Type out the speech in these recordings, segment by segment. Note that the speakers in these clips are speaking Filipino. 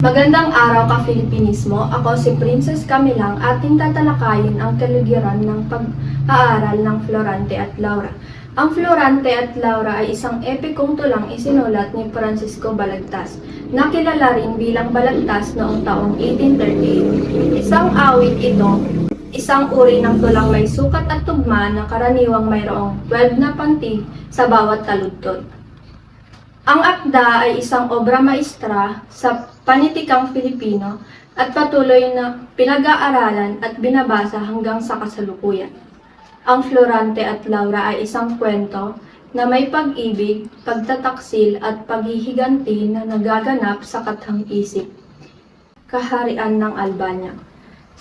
Magandang araw ka Filipinismo. Ako si Princess Camilang ating tatalakayin ang kaligiran ng pag-aaral ng Florante at Laura. Ang Florante at Laura ay isang epikong tulang isinulat ni Francisco Balagtas, na kilala rin bilang Balagtas noong taong 1838. Isang awit ito, isang uri ng tulang may sukat at tugma na karaniwang mayroong 12 na pantig sa bawat taludtod. Ang akda ay isang obra maestra sa panitikang Filipino at patuloy na pinag-aaralan at binabasa hanggang sa kasalukuyan. Ang Florante at Laura ay isang kwento na may pag-ibig, pagtataksil at paghihiganti na nagaganap sa kathang isip. Kaharian ng Albania.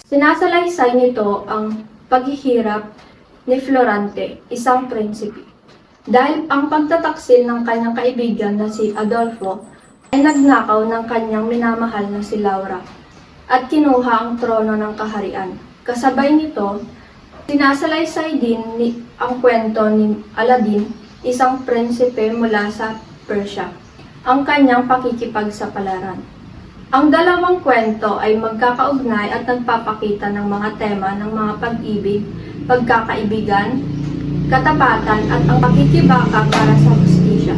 Sinasalaysay nito ang paghihirap ni Florante, isang prinsipe. Dahil ang pagtataksil ng kanyang kaibigan na si Adolfo ay nagnakaw ng kanyang minamahal na si Laura at kinuha ang trono ng kaharian. Kasabay nito, sinasalaysay din ni, ang kwento ni Aladdin, isang prinsipe mula sa Persia, ang kanyang pakikipagsapalaran. Ang dalawang kwento ay magkakaugnay at nagpapakita ng mga tema ng mga pag-ibig, pagkakaibigan, katapatan at ang pakikibaka para sa hustisya.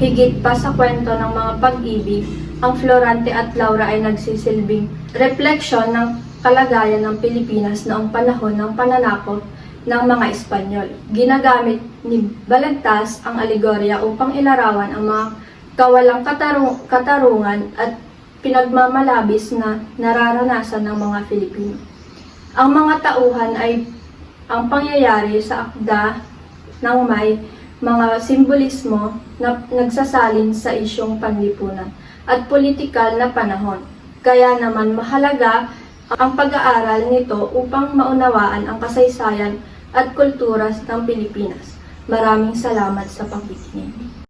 Higit pa sa kwento ng mga pag-ibig, ang Florante at Laura ay nagsisilbing refleksyon ng kalagayan ng Pilipinas noong panahon ng pananakop ng mga Espanyol. Ginagamit ni Balagtas ang alegorya upang ilarawan ang mga kawalang katarung- katarungan at pinagmamalabis na nararanasan ng mga Filipino. Ang mga tauhan ay ang pangyayari sa akda ng may mga simbolismo na nagsasalin sa isyong panlipunan at politikal na panahon. Kaya naman mahalaga ang pag-aaral nito upang maunawaan ang kasaysayan at kultura ng Pilipinas. Maraming salamat sa pakikinig.